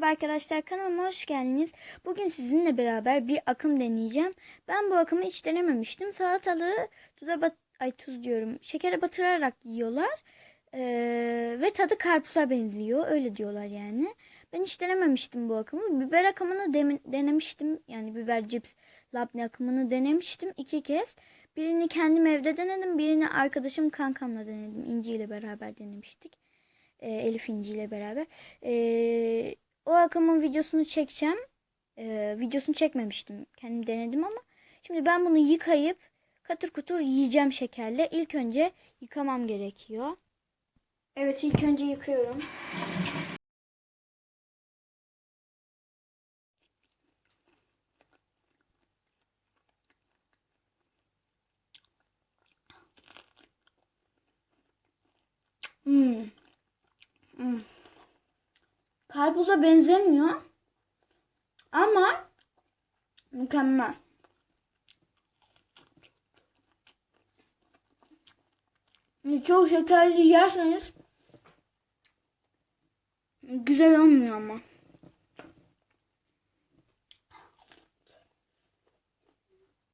Merhaba arkadaşlar kanalıma hoş geldiniz. Bugün sizinle beraber bir akım deneyeceğim. Ben bu akımı hiç denememiştim. Salatalığı tuza bat ay tuz diyorum. Şekere batırarak yiyorlar. Ee, ve tadı karpuza benziyor. Öyle diyorlar yani. Ben hiç denememiştim bu akımı. Biber akımını demin- denemiştim. Yani biber cips labne akımını denemiştim iki kez. Birini kendim evde denedim. Birini arkadaşım kankamla denedim. İnci ile beraber denemiştik. Elif İnci ile beraber. Ee, o akımın videosunu çekeceğim. Ee, videosunu çekmemiştim. Kendim denedim ama. Şimdi ben bunu yıkayıp katır kutur yiyeceğim şekerle. İlk önce yıkamam gerekiyor. Evet ilk önce yıkıyorum. Karpuza benzemiyor. Ama mükemmel. Çok şekerli yerseniz güzel olmuyor ama.